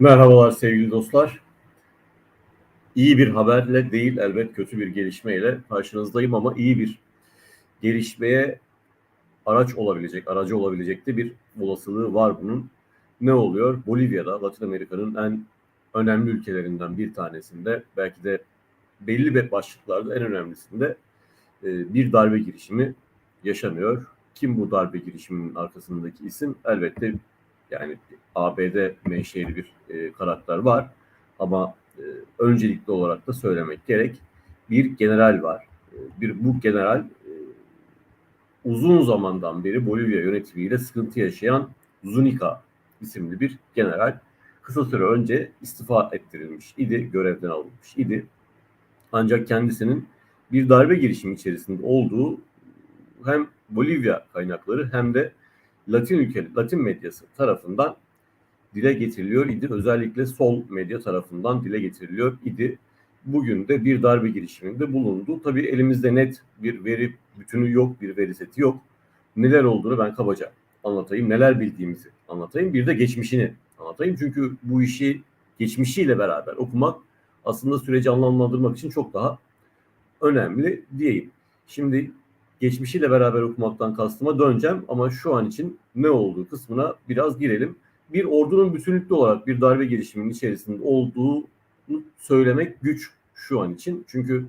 Merhabalar sevgili dostlar. İyi bir haberle değil elbet kötü bir gelişmeyle karşınızdayım ama iyi bir gelişmeye araç olabilecek, aracı olabilecek de bir olasılığı var bunun. Ne oluyor? Bolivya'da Latin Amerika'nın en önemli ülkelerinden bir tanesinde belki de belli bir başlıklarda en önemlisinde e, bir darbe girişimi yaşanıyor. Kim bu darbe girişiminin arkasındaki isim? Elbette yani ABD menşeli bir e, karakter var. Ama e, öncelikli olarak da söylemek gerek. Bir general var. E, bir bu general e, uzun zamandan beri Bolivya yönetimiyle sıkıntı yaşayan Zunika isimli bir general. Kısa süre önce istifa ettirilmiş idi, görevden alınmış idi. Ancak kendisinin bir darbe girişimi içerisinde olduğu hem Bolivya kaynakları hem de Latin ülke, Latin medyası tarafından dile getiriliyor idi. Özellikle sol medya tarafından dile getiriliyor idi. Bugün de bir darbe girişiminde bulundu. Tabii elimizde net bir veri bütünü yok, bir veri seti yok. Neler olduğunu ben kabaca anlatayım. Neler bildiğimizi anlatayım. Bir de geçmişini anlatayım. Çünkü bu işi geçmişiyle beraber okumak aslında süreci anlamlandırmak için çok daha önemli diyeyim. Şimdi geçmişiyle beraber okumaktan kastıma döneceğim ama şu an için ne olduğu kısmına biraz girelim. Bir ordunun bütünlüklü olarak bir darbe girişiminin içerisinde olduğunu söylemek güç şu an için. Çünkü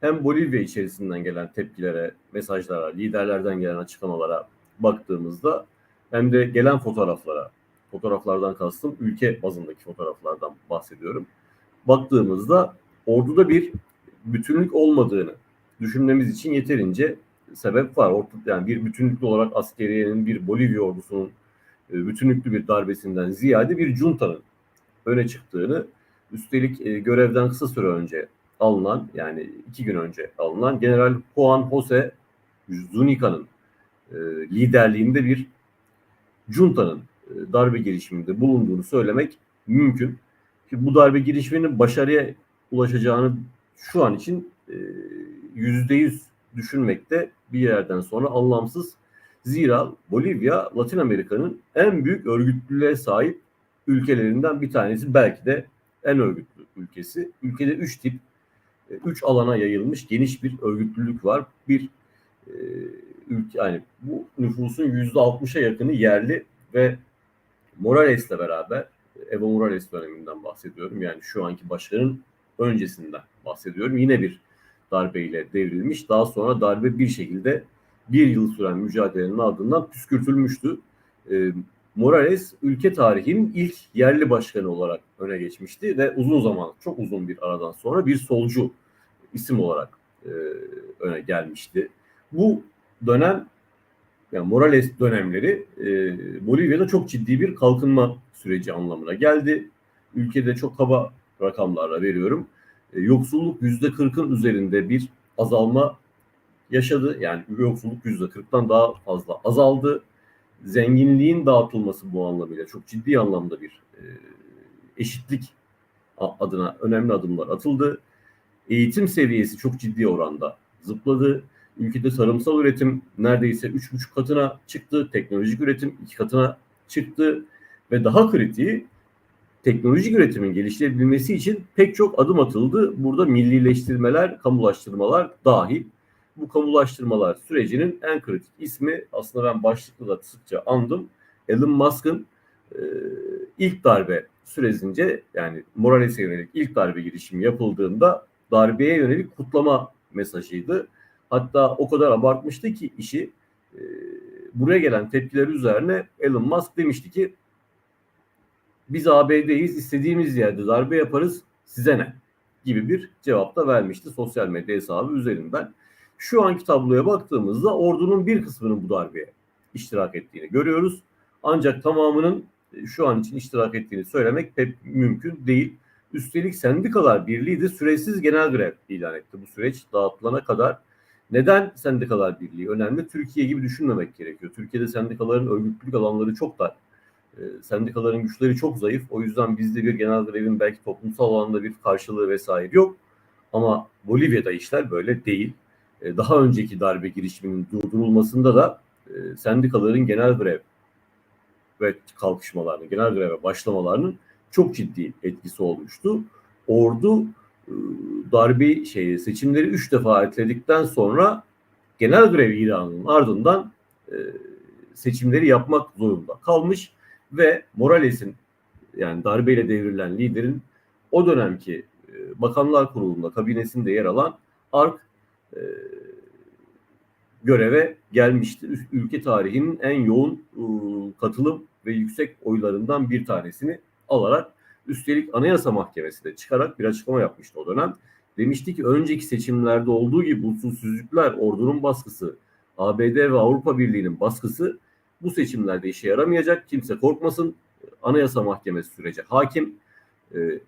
hem Bolivya içerisinden gelen tepkilere, mesajlara, liderlerden gelen açıklamalara baktığımızda hem de gelen fotoğraflara, fotoğraflardan kastım ülke bazındaki fotoğraflardan bahsediyorum. Baktığımızda orduda bir bütünlük olmadığını düşünmemiz için yeterince sebep var. Orta, yani bir bütünlüklü olarak askeriyenin bir Bolivya ordusunun e, bütünlüklü bir darbesinden ziyade bir juntanın öne çıktığını üstelik e, görevden kısa süre önce alınan yani iki gün önce alınan General Juan Jose Zunica'nın e, liderliğinde bir juntanın darbe girişiminde bulunduğunu söylemek mümkün. Ki bu darbe girişiminin başarıya ulaşacağını şu an için yüzde yüz düşünmekte bir yerden sonra anlamsız. Zira Bolivya Latin Amerika'nın en büyük örgütlülüğe sahip ülkelerinden bir tanesi belki de en örgütlü ülkesi. Ülkede üç tip, e, üç alana yayılmış geniş bir örgütlülük var. Bir e, ülke yani bu nüfusun yüzde altmışa yakını yerli ve Morales'le beraber Evo Morales döneminden bahsediyorum. Yani şu anki başkanın öncesinden bahsediyorum. Yine bir darbeyle devrilmiş. Daha sonra darbe bir şekilde bir yıl süren mücadelenin ardından püskürtülmüştü. E, Morales ülke tarihinin ilk yerli başkanı olarak öne geçmişti ve uzun zaman, çok uzun bir aradan sonra bir solcu isim olarak e, öne gelmişti. Bu dönem, yani Morales dönemleri e, Bolivya'da çok ciddi bir kalkınma süreci anlamına geldi. Ülkede çok kaba rakamlarla veriyorum. E, yoksulluk yüzde kırkın üzerinde bir azalma yaşadı. Yani yoksulluk yüzde kırktan daha fazla azaldı. Zenginliğin dağıtılması bu anlamıyla çok ciddi anlamda bir e, eşitlik adına önemli adımlar atıldı. Eğitim seviyesi çok ciddi oranda zıpladı. Ülkede tarımsal üretim neredeyse 3,5 katına çıktı. Teknolojik üretim 2 katına çıktı. Ve daha kritiği teknolojik üretimin geliştirebilmesi için pek çok adım atıldı. Burada millileştirmeler, kamulaştırmalar dahil. Bu kamulaştırmalar sürecinin en kritik ismi aslında ben başlıkta da sıkça andım. Elon Musk'ın e, ilk darbe sürecince yani Morales'e yönelik ilk darbe girişimi yapıldığında darbeye yönelik kutlama mesajıydı. Hatta o kadar abartmıştı ki işi e, buraya gelen tepkiler üzerine Elon Musk demişti ki biz ABD'yiz istediğimiz yerde darbe yaparız size ne gibi bir cevap da vermişti sosyal medya hesabı üzerinden. Şu anki tabloya baktığımızda ordunun bir kısmının bu darbeye iştirak ettiğini görüyoruz. Ancak tamamının e, şu an için iştirak ettiğini söylemek pek mümkün değil. Üstelik Sendikalar Birliği de süresiz genel grev ilan etti bu süreç dağıtılana kadar. Neden Sendikalar Birliği önemli? Türkiye gibi düşünmemek gerekiyor. Türkiye'de sendikaların örgütlülük alanları çok dar. E, sendikaların güçleri çok zayıf. O yüzden bizde bir genel grevin belki toplumsal alanda bir karşılığı vesaire yok. Ama Bolivya'da işler böyle değil. E, daha önceki darbe girişiminin durdurulmasında da e, sendikaların genel grev ve kalkışmalarının, genel greve başlamalarının çok ciddi etkisi olmuştu. Ordu darbe şey seçimleri üç defa erteledikten sonra genel grev ilanının ardından seçimleri yapmak zorunda kalmış ve Morales'in yani darbeyle devrilen liderin o dönemki e, Bakanlar Kurulu'nda kabinesinde yer alan ARK e, göreve gelmişti. Ülke tarihinin en yoğun e, katılım ve yüksek oylarından bir tanesini alarak üstelik Anayasa Mahkemesi de çıkarak bir açıklama yapmıştı o dönem. Demişti ki önceki seçimlerde olduğu gibi usulsüzlükler, ordunun baskısı, ABD ve Avrupa Birliği'nin baskısı bu seçimlerde işe yaramayacak. Kimse korkmasın. Anayasa Mahkemesi sürece hakim. E,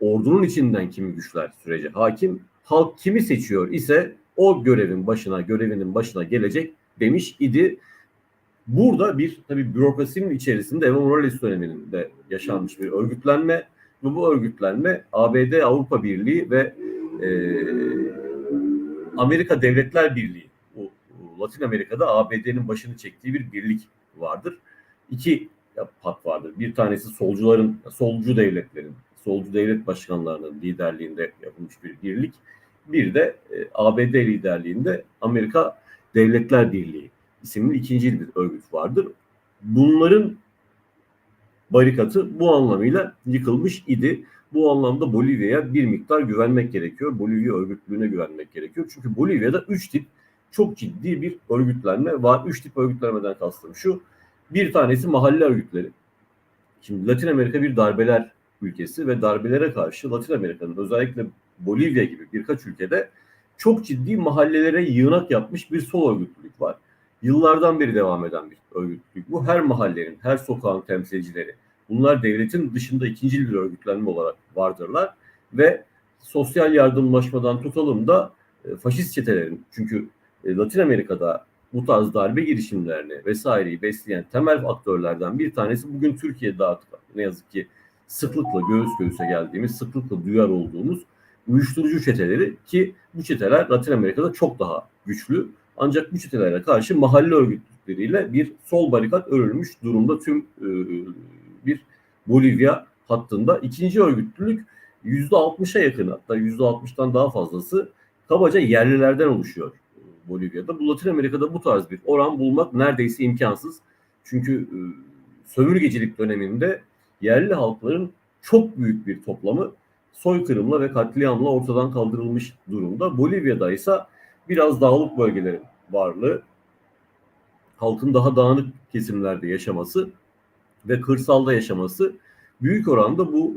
ordunun içinden kimi güçler sürece hakim. Halk kimi seçiyor ise o görevin başına, görevinin başına gelecek demiş idi. Burada bir tabii bürokrasinin içerisinde Evo Morales döneminde yaşanmış bir örgütlenme ve bu örgütlenme ABD, Avrupa Birliği ve e, Amerika Devletler Birliği Latin Amerika'da ABD'nin başını çektiği bir birlik vardır. İki pat vardır. Bir tanesi solcuların, solcu devletlerin, solcu devlet başkanlarının liderliğinde yapılmış bir birlik. Bir de e, ABD liderliğinde Amerika Devletler Birliği isimli ikinci bir örgüt vardır. Bunların barikatı bu anlamıyla yıkılmış idi. Bu anlamda Bolivya'ya bir miktar güvenmek gerekiyor. Bolivya örgütlüğüne güvenmek gerekiyor. Çünkü Bolivya'da üç tip çok ciddi bir örgütlenme var. Üç tip örgütlenmeden kastım şu. Bir tanesi mahalle örgütleri. Şimdi Latin Amerika bir darbeler ülkesi ve darbelere karşı Latin Amerika'nın özellikle Bolivya gibi birkaç ülkede çok ciddi mahallelere yığınak yapmış bir sol örgütlülük var. Yıllardan beri devam eden bir örgütlülük. Bu her mahallenin, her sokağın temsilcileri. Bunlar devletin dışında ikinci bir örgütlenme olarak vardırlar ve sosyal yardımlaşmadan tutalım da e, faşist çetelerin çünkü Latin Amerika'da bu tarz darbe girişimlerini vesaireyi besleyen temel aktörlerden bir tanesi bugün Türkiye'de artık ne yazık ki sıklıkla göğüs göğüse geldiğimiz, sıklıkla duyar olduğumuz uyuşturucu çeteleri ki bu çeteler Latin Amerika'da çok daha güçlü. Ancak bu çetelere karşı mahalle örgütleriyle bir sol barikat örülmüş durumda tüm e, bir Bolivya hattında. İkinci örgütlülük %60'a yakın hatta %60'tan daha fazlası kabaca yerlilerden oluşuyor Bolivya'da. Bu Latin Amerika'da bu tarz bir oran bulmak neredeyse imkansız. Çünkü e, sömürgecilik döneminde yerli halkların çok büyük bir toplamı soykırımla ve katliamla ortadan kaldırılmış durumda. Bolivya'da ise biraz dağlık bölgelerin varlığı, halkın daha dağınık kesimlerde yaşaması ve kırsalda yaşaması büyük oranda bu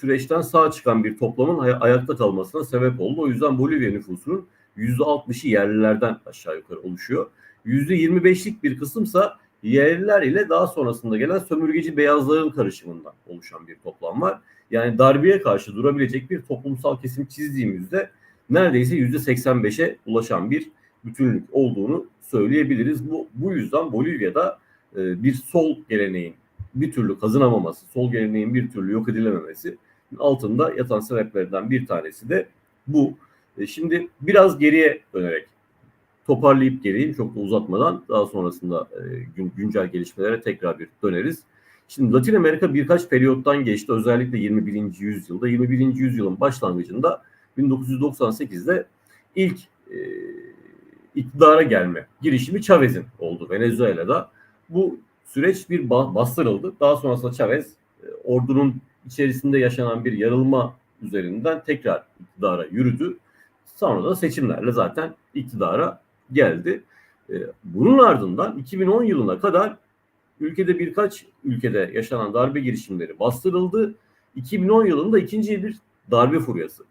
süreçten sağ çıkan bir toplamın ayakta kalmasına sebep oldu. O yüzden Bolivya nüfusunun %60'ı yerlilerden aşağı yukarı oluşuyor. %25'lik bir kısımsa yerliler ile daha sonrasında gelen sömürgeci beyazların karışımından oluşan bir toplam var. Yani darbeye karşı durabilecek bir toplumsal kesim çizdiğimizde neredeyse %85'e ulaşan bir bütünlük olduğunu söyleyebiliriz. Bu, bu yüzden Bolivya'da e, bir sol geleneğin bir türlü kazınamaması, sol geleneğin bir türlü yok edilememesi altında yatan sebeplerden bir tanesi de bu. E, şimdi biraz geriye dönerek toparlayıp geleyim çok da uzatmadan daha sonrasında e, gün, güncel gelişmelere tekrar bir döneriz. Şimdi Latin Amerika birkaç periyottan geçti özellikle 21. yüzyılda. 21. yüzyılın başlangıcında 1998'de ilk e, iktidara gelme girişimi Chavez'in oldu Venezuela'da. Bu süreç bir bastırıldı. Daha sonrasında Chavez e, ordunun içerisinde yaşanan bir yarılma üzerinden tekrar iktidara yürüdü. Sonra da seçimlerle zaten iktidara geldi. E, bunun ardından 2010 yılına kadar ülkede birkaç ülkede yaşanan darbe girişimleri bastırıldı. 2010 yılında ikinci bir darbe furyası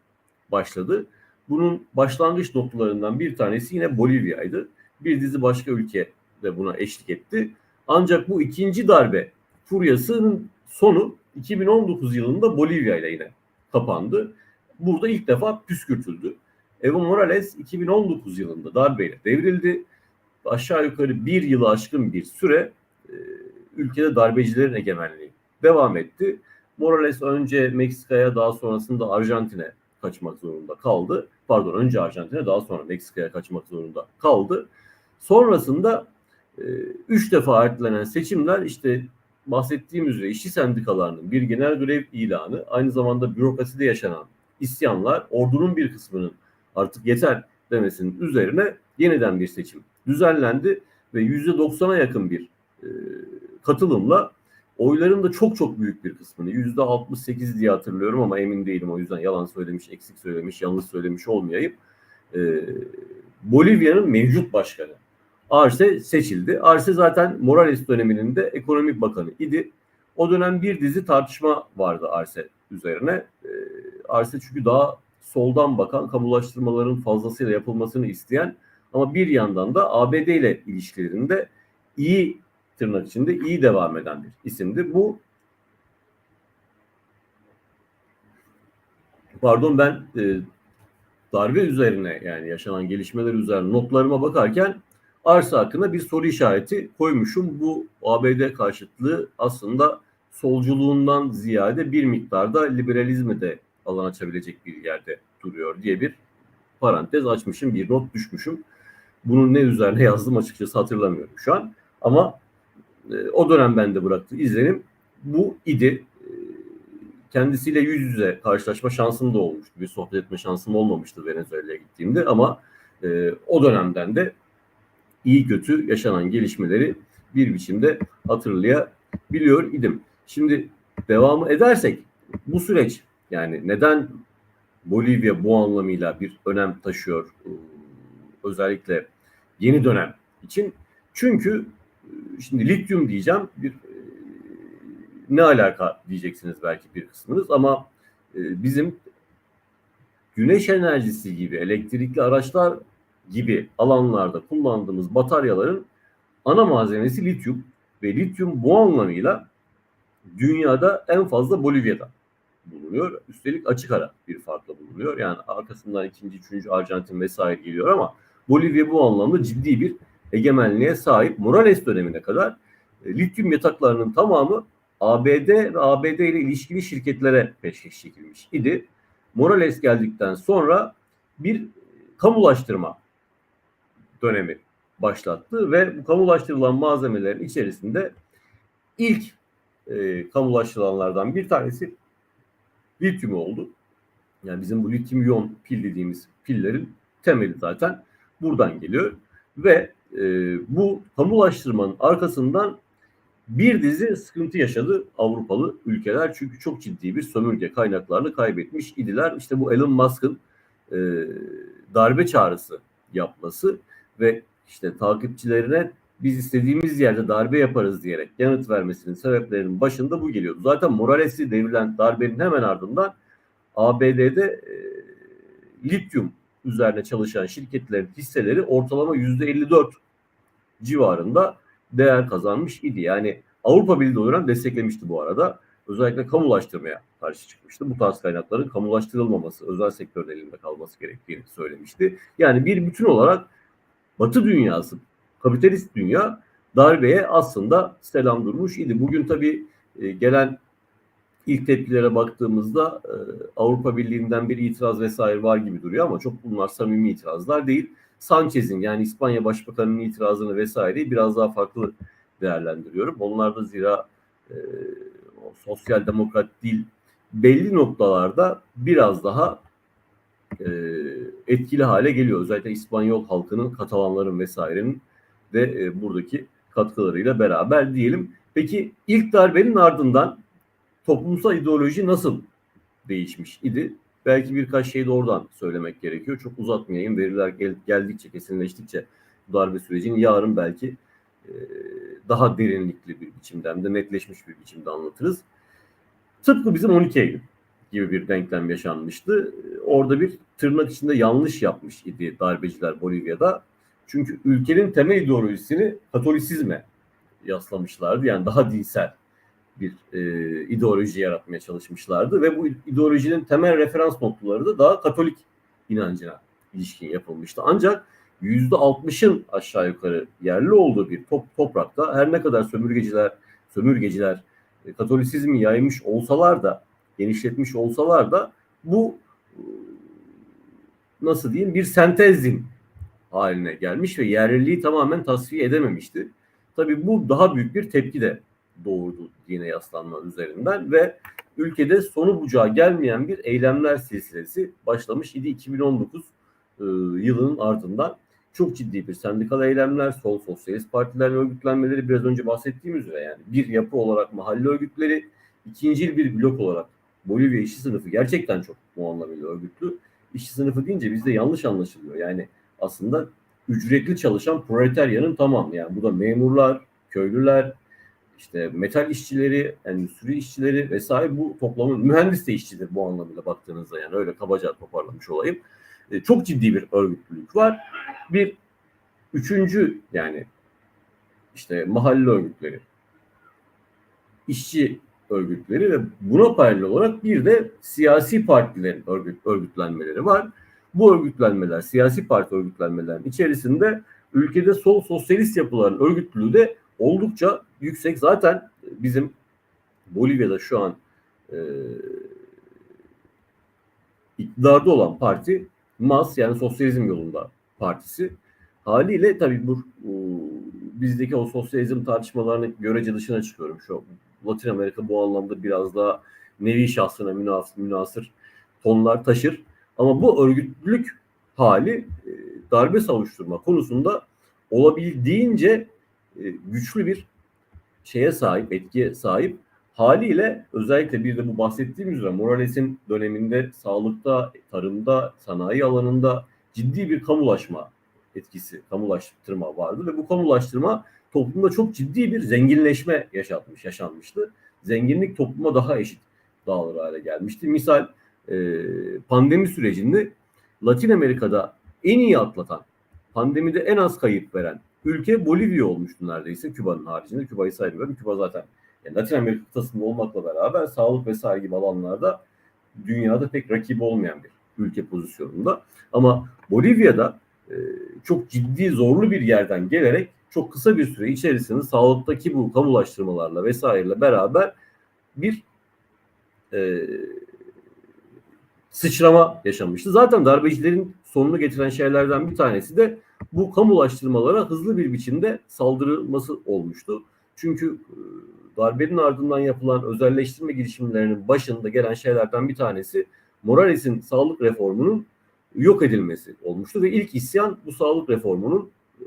başladı. Bunun başlangıç noktalarından bir tanesi yine Bolivya'ydı. Bir dizi başka ülke de buna eşlik etti. Ancak bu ikinci darbe furyasının sonu 2019 yılında Bolivya ile yine kapandı. Burada ilk defa püskürtüldü. Evo Morales 2019 yılında darbeyle devrildi. Aşağı yukarı bir yılı aşkın bir süre e, ülkede darbecilerin egemenliği devam etti. Morales önce Meksika'ya daha sonrasında Arjantin'e kaçmak zorunda kaldı. Pardon önce Arjantin'e daha sonra Meksika'ya kaçmak zorunda kaldı. Sonrasında e, üç defa ertelenen seçimler işte bahsettiğim üzere işçi sendikalarının bir genel grev ilanı aynı zamanda bürokraside yaşanan isyanlar ordunun bir kısmının artık yeter demesinin üzerine yeniden bir seçim düzenlendi ve %90'a yakın bir e, katılımla oyların da çok çok büyük bir kısmını %68 diye hatırlıyorum ama emin değilim o yüzden yalan söylemiş, eksik söylemiş, yanlış söylemiş olmayayım. E, Bolivya'nın mevcut başkanı Arce seçildi. Arce zaten Morales döneminin de ekonomik bakanı idi. O dönem bir dizi tartışma vardı Arce üzerine. E, Arce çünkü daha soldan bakan, kamulaştırmaların fazlasıyla yapılmasını isteyen ama bir yandan da ABD ile ilişkilerinde iyi tırnak içinde iyi devam eden bir isimdi. Bu pardon ben e, darbe üzerine yani yaşanan gelişmeler üzerine notlarıma bakarken arsa hakkında bir soru işareti koymuşum. Bu ABD karşıtlığı aslında solculuğundan ziyade bir miktarda liberalizme de alan açabilecek bir yerde duruyor diye bir parantez açmışım, bir not düşmüşüm. Bunun ne üzerine yazdım açıkçası hatırlamıyorum şu an. Ama e, o dönem bende bıraktığı izlenim bu idi. E, kendisiyle yüz yüze karşılaşma şansım da olmuştu. Bir sohbet etme şansım olmamıştı Venezuela'ya gittiğimde ama e, o dönemden de iyi kötü yaşanan gelişmeleri bir biçimde hatırlayabiliyor idim. Şimdi devamı edersek bu süreç yani neden Bolivya bu anlamıyla bir önem taşıyor e, özellikle yeni dönem için? Çünkü e, şimdi lityum diyeceğim bir e, ne alaka diyeceksiniz belki bir kısmınız ama bizim güneş enerjisi gibi elektrikli araçlar gibi alanlarda kullandığımız bataryaların ana malzemesi lityum ve lityum bu anlamıyla dünyada en fazla Bolivya'da bulunuyor. Üstelik açık ara bir farkla bulunuyor. Yani arkasından ikinci, üçüncü Arjantin vesaire geliyor ama Bolivya bu anlamda ciddi bir egemenliğe sahip. Morales dönemine kadar e, lityum yataklarının tamamı ABD ve ABD ile ilişkili şirketlere peşkeş çekilmiş idi. Morales geldikten sonra bir kamulaştırma dönemi başlattı ve bu kamulaştırılan malzemelerin içerisinde ilk e, kamulaştırılanlardan bir tanesi lityum oldu. Yani bizim bu lityum iyon pil dediğimiz pillerin temeli zaten buradan geliyor ve e, bu kamulaştırmanın arkasından bir dizi sıkıntı yaşadı Avrupalı ülkeler çünkü çok ciddi bir sömürge kaynaklarını kaybetmiş idiler. İşte bu Elon Musk'ın e, darbe çağrısı yapması ve işte takipçilerine biz istediğimiz yerde darbe yaparız diyerek yanıt vermesinin sebeplerinin başında bu geliyordu. Zaten Morales'i devrilen darbenin hemen ardından ABD'de e, lityum üzerine çalışan şirketlerin hisseleri ortalama yüzde 54 civarında değer kazanmış idi. Yani Avrupa Birliği olarak desteklemişti bu arada. Özellikle kamulaştırmaya karşı çıkmıştı. Bu tarz kaynakların kamulaştırılmaması, özel sektörün elinde kalması gerektiğini söylemişti. Yani bir bütün olarak Batı dünyası, kapitalist dünya darbeye aslında selam durmuş idi. Bugün tabii e, gelen ilk tepkilere baktığımızda e, Avrupa Birliği'nden bir itiraz vesaire var gibi duruyor ama çok bunlar samimi itirazlar değil. Sanchez'in yani İspanya Başbakanı'nın itirazını vesaireyi biraz daha farklı değerlendiriyorum. Onlar da zira e, sosyal demokrat değil belli noktalarda biraz daha e, etkili hale geliyor. Özellikle İspanyol halkının, Katalanların vesairenin de e, buradaki katkılarıyla beraber diyelim. Peki ilk darbenin ardından toplumsal ideoloji nasıl değişmiş idi? Belki birkaç şey de oradan söylemek gerekiyor. Çok uzatmayayım. Veriler gel, geldikçe, kesinleştikçe darbe sürecini yarın belki e, daha derinlikli bir biçimde de netleşmiş bir biçimde anlatırız. Tıpkı bizim 12 Eylül gibi bir denklem yaşanmıştı. Orada bir tırnak içinde yanlış yapmış idi darbeciler Bolivya'da. Çünkü ülkenin temel ideolojisini Katolisizme yaslamışlardı. Yani daha dinsel bir e, ideoloji yaratmaya çalışmışlardı ve bu ideolojinin temel referans noktaları da daha Katolik inancına ilişkin yapılmıştı. Ancak yüzde altmışın aşağı yukarı yerli olduğu bir top, toprakta her ne kadar sömürgeciler sömürgeciler e, Katolisizmi yaymış olsalar da genişletmiş olsalar da bu e, nasıl diyeyim bir sentezin haline gelmiş ve yerliliği tamamen tasfiye edememişti. Tabii bu daha büyük bir tepki de doğurdu dine yaslanma üzerinden ve ülkede sonu bucağı gelmeyen bir eylemler silsilesi başlamış idi 2019 e, yılının ardından. Çok ciddi bir sendikal eylemler, sol sosyalist partiler örgütlenmeleri biraz önce bahsettiğim üzere yani bir yapı olarak mahalle örgütleri, ikinci bir blok olarak Bolivya işçi sınıfı gerçekten çok bu anlamıyla örgütlü. İşçi sınıfı deyince bizde yanlış anlaşılıyor. Yani aslında ücretli çalışan proletaryanın tamam yani bu da memurlar, köylüler, işte metal işçileri, endüstri işçileri vesaire bu toplamın mühendis de işçidir bu anlamıyla baktığınızda yani öyle kabaca toparlamış olayım. E, çok ciddi bir örgütlülük var. Bir üçüncü yani işte mahalle örgütleri, işçi örgütleri ve buna paralel olarak bir de siyasi partilerin örgüt, örgütlenmeleri var. Bu örgütlenmeler, siyasi parti örgütlenmelerinin içerisinde ülkede sol sosyalist yapıların örgütlülüğü de oldukça yüksek. Zaten bizim Bolivya'da şu an e, iktidarda olan parti MAS yani Sosyalizm Yolunda Partisi. Haliyle tabii bu, bu bizdeki o sosyalizm tartışmalarını görece dışına çıkıyorum. Şu Latin Amerika bu anlamda biraz daha nevi şahsına münasır, münasır tonlar taşır. Ama bu örgütlülük hali e, darbe savuşturma konusunda olabildiğince e, güçlü bir şeye sahip, etkiye sahip. Haliyle özellikle bir de bu bahsettiğim üzere Morales'in döneminde sağlıkta, tarımda, sanayi alanında ciddi bir kamulaşma etkisi, kamulaştırma vardı ve bu kamulaştırma toplumda çok ciddi bir zenginleşme yaşatmış, yaşanmıştı. Zenginlik topluma daha eşit dağılır hale gelmişti. Misal e, pandemi sürecinde Latin Amerika'da en iyi atlatan, pandemide en az kayıp veren ülke Bolivya olmuştu neredeyse Küba'nın haricinde. Küba'yı saymıyorum. Küba zaten yani Latin Amerika kıtasında olmakla beraber sağlık vesaire gibi alanlarda dünyada pek rakibi olmayan bir ülke pozisyonunda. Ama Bolivya'da e, çok ciddi zorlu bir yerden gelerek çok kısa bir süre içerisinde sağlıktaki bu kamulaştırmalarla vesaireyle beraber bir e, sıçrama yaşamıştı. Zaten darbecilerin sonunu getiren şeylerden bir tanesi de bu kamulaştırmalara hızlı bir biçimde saldırılması olmuştu. Çünkü e, darbenin ardından yapılan özelleştirme girişimlerinin başında gelen şeylerden bir tanesi Morales'in sağlık reformunun yok edilmesi olmuştu ve ilk isyan bu sağlık reformunun e,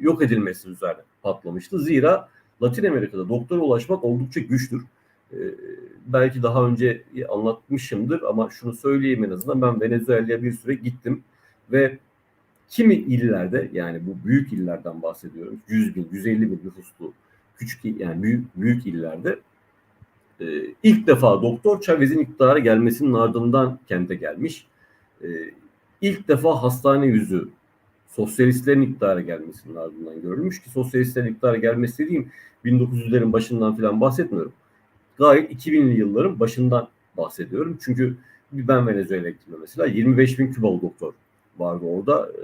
yok edilmesi üzerine patlamıştı. Zira Latin Amerika'da doktora ulaşmak oldukça güçtür. Ee, belki daha önce anlatmışımdır ama şunu söyleyeyim en azından ben Venezuela'ya bir süre gittim ve kimi illerde yani bu büyük illerden bahsediyorum 100 bin 150 bin nüfuslu küçük yani büyük, büyük illerde e, ilk defa Doktor Chavez'in iktidara gelmesinin ardından kente gelmiş. E, ilk defa hastane yüzü sosyalistlerin iktidara gelmesinin ardından görülmüş ki sosyalistlerin iktidara gelmesi dediğim 1900'lerin başından falan bahsetmiyorum. Gayet 2000'li yılların başından bahsediyorum. Çünkü ben Venezuela'ya gittim mesela 25 bin Kübalı doktor vardı orada. E,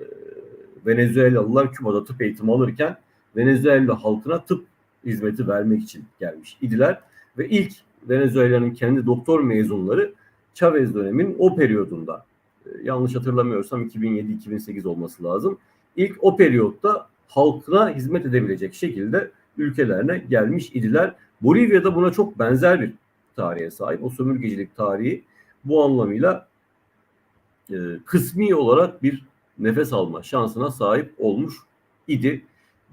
Venezuelalılar Küba'da tıp eğitimi alırken Venezuela halkına tıp hizmeti vermek için gelmiş idiler. Ve ilk Venezuela'nın kendi doktor mezunları Chavez dönemin o periyodunda e, yanlış hatırlamıyorsam 2007-2008 olması lazım. İlk o periyotta halkına hizmet edebilecek şekilde ülkelerine gelmiş idiler. Bolivya'da buna çok benzer bir tarihe sahip. O sömürgecilik tarihi bu anlamıyla e, kısmi olarak bir nefes alma şansına sahip olmuş idi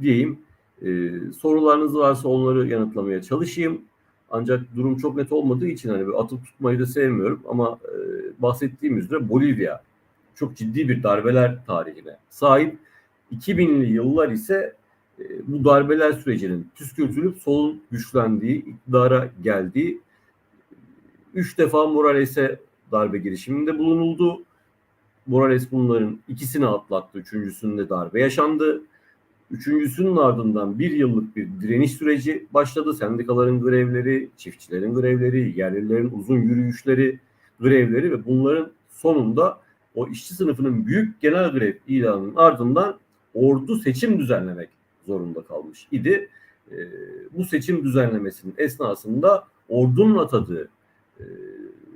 diyeyim. E, sorularınız varsa onları yanıtlamaya çalışayım. Ancak durum çok net olmadığı için hani atıp tutmayı da sevmiyorum ama e, bahsettiğim üzere Bolivya çok ciddi bir darbeler tarihine sahip. 2000'li yıllar ise bu darbeler sürecinin püskürtülüp solun güçlendiği, iktidara geldiği, üç defa Morales'e darbe girişiminde bulunuldu. Morales bunların ikisini atlattı. Üçüncüsünde darbe yaşandı. Üçüncüsünün ardından bir yıllık bir direniş süreci başladı. Sendikaların grevleri, çiftçilerin grevleri, yerlilerin uzun yürüyüşleri, grevleri ve bunların sonunda o işçi sınıfının büyük genel grev ilanının ardından ordu seçim düzenlemek zorunda kalmış idi. E, bu seçim düzenlemesinin esnasında ordunun atadığı e,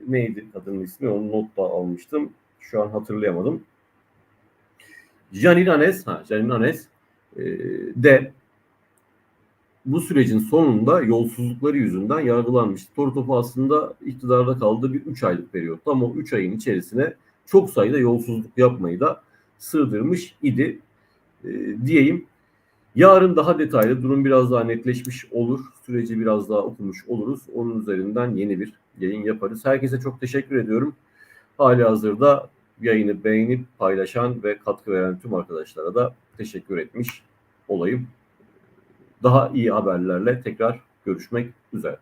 neydi kadının ismi onu not da almıştım. Şu an hatırlayamadım. Janine Anes, ha, Janine Anes e, de bu sürecin sonunda yolsuzlukları yüzünden yargılanmıştı. Toru Topu aslında iktidarda kaldığı bir 3 aylık periyot. Ama o 3 ayın içerisine çok sayıda yolsuzluk yapmayı da sığdırmış idi e, diyeyim. Yarın daha detaylı durum biraz daha netleşmiş olur. Süreci biraz daha okumuş oluruz. Onun üzerinden yeni bir yayın yaparız. Herkese çok teşekkür ediyorum. Hali hazırda yayını beğenip paylaşan ve katkı veren tüm arkadaşlara da teşekkür etmiş olayım. Daha iyi haberlerle tekrar görüşmek üzere.